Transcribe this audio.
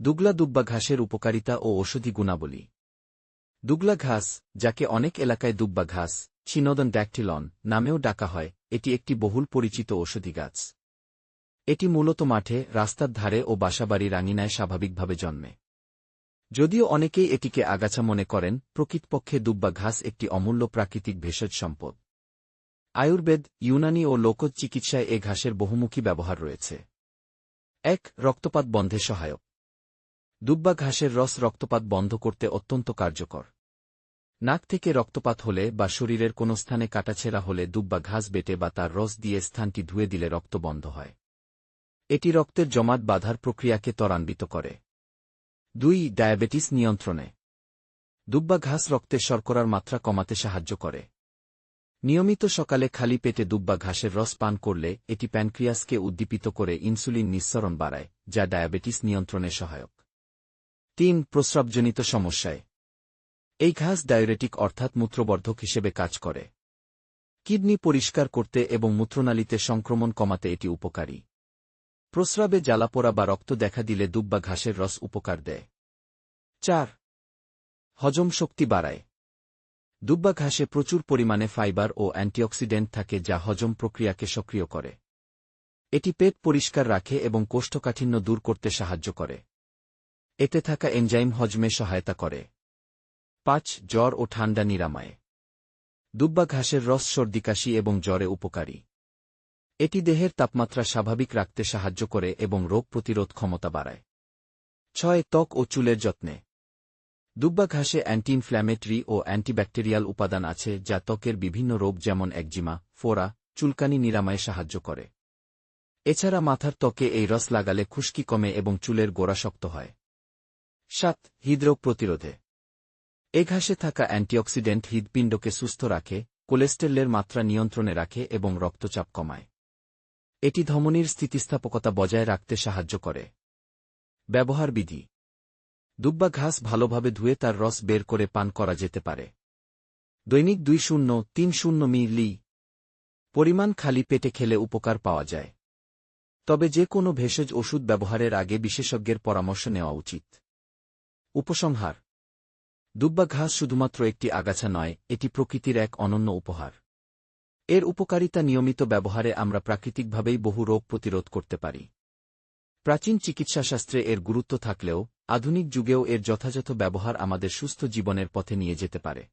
দুগলা দুব্বা ঘাসের উপকারিতা ও ঔষধি গুণাবলী। দুগলা ঘাস, যাকে অনেক এলাকায় দুব্বা ঘাস, চিনোদন ড্যাকটিলন নামেও ডাকা হয়, এটি একটি বহুল পরিচিত ঔষধি গাছ। এটি মূলত মাঠে, রাস্তার ধারে ও বাসাবাড়ি রাঙিনায় স্বাভাবিকভাবে জন্মে। যদিও অনেকেই এটিকে আগাছা মনে করেন, প্রকৃতপক্ষে দুব্বা ঘাস একটি অমূল্য প্রাকৃতিক ভেষজ সম্পদ। আয়ুর্বেদ, ইউনানি ও লোকজ চিকিৎসায় এ ঘাসের বহুমুখী ব্যবহার রয়েছে। এক, রক্তপাত বন্ধে সহায়ক। দুব্বা ঘাসের রস রক্তপাত বন্ধ করতে অত্যন্ত কার্যকর। নাক থেকে রক্তপাত হলে বা শরীরের কোনো স্থানে কাটাছেঁড়া হলে দুব্বা ঘাস বেটে বা তার রস দিয়ে স্থানটি ধুয়ে দিলে রক্ত বন্ধ হয়। এটি রক্তের জমাট বাঁধার প্রক্রিয়াকে ত্বরান্বিত করে। দুই, ডায়াবেটিস নিয়ন্ত্রণে। দুব্বা ঘাস রক্তের শর্করার মাত্রা কমাতে সাহায্য করে। নিয়মিত সকালে খালি পেটে দুব্বা ঘাসের রস পান করলে এটি প্যানক্রিয়াসকে উদ্দীপিত করে ইনসুলিন নিঃসরণ বাড়ায়, যা ডায়াবেটিস নিয়ন্ত্রণে সহায়ক। তিন প্রস্রাবজনিত সমস্যায়। এই ঘাস ডায়োরেটিক অর্থাৎ মূত্রবর্ধক হিসেবে কাজ করে। কিডনি পরিষ্কার করতে এবং মূত্রনালীতে সংক্রমণ কমাতে এটি উপকারী। প্রস্রাবে জ্বালাপোড়া বা রক্ত দেখা দিলে দুব্বা ঘাসের রস উপকার দেয়। চার, হজম শক্তি বাড়ায়। দুব্বা ঘাসে প্রচুর পরিমাণে ফাইবার ও অ্যান্টিঅক্সিডেন্ট থাকে যা হজম প্রক্রিয়াকে সক্রিয় করে। এটি পেট পরিষ্কার রাখে এবং কোষ্ঠকাঠিন্য দূর করতে সাহায্য করে। এতে থাকা এনজাইম হজমে সহায়তা করে। পাঁচ, জ্বর ও ঠান্ডা নিরাময়ে। দুব্বা ঘাসের রস সর্দিকাশি এবং জ্বরে উপকারী। এটি দেহের তাপমাত্রা স্বাভাবিক রাখতে সাহায্য করে এবং রোগ প্রতিরোধ ক্ষমতা বাড়ায়। ছয়, ত্বক ও চুলের যত্নে। দুব্বা ঘাসে অ্যান্টি ইনফ্ল্যামেটরি ও অ্যান্টিব্যাকটেরিয়াল উপাদান আছে যা ত্বকের বিভিন্ন রোগ যেমন একজিমা ফোরা চুলকানি নিরাময়ে সাহায্য করে। এছাড়া মাথার ত্বকে এই রস লাগালে খুশকি কমে এবং চুলের গোড়া শক্ত হয়। সাত, হৃদরোগ প্রতিরোধে। এ ঘাসে থাকা অ্যান্টিঅক্সিডেন্ট হৃদপিণ্ডকে সুস্থ রাখে, কোলেস্টেরলের মাত্রা নিয়ন্ত্রণে রাখে এবং রক্তচাপ কমায়। এটি ধমনীর স্থিতিস্থাপকতা বজায় রাখতে সাহায্য করে। ব্যবহার বিধি। দুব্বা ঘাস ভালোভাবে ধুয়ে তার রস বের করে পান করা যেতে পারে। দৈনিক দুই শূন্য, তিন শূন্য মিলি পরিমাণ খালি পেটে খেলে উপকার পাওয়া যায়। তবে যে কোনো ভেষজ ওষুধ ব্যবহারের আগে বিশেষজ্ঞের পরামর্শ নেওয়া উচিত। উপসংহার। দুব্বা ঘাস শুধুমাত্র একটি আগাছা নয়, এটি প্রকৃতির এক অনন্য উপহার। এর উপকারিতা নিয়মিত ব্যবহারে আমরা প্রাকৃতিকভাবেই বহু রোগ প্রতিরোধ করতে পারি। প্রাচীন চিকিৎসাশাস্ত্রে এর গুরুত্ব থাকলেও, আধুনিক যুগেও এর যথাযথ ব্যবহার আমাদের সুস্থ জীবনের পথে নিয়ে যেতে পারে।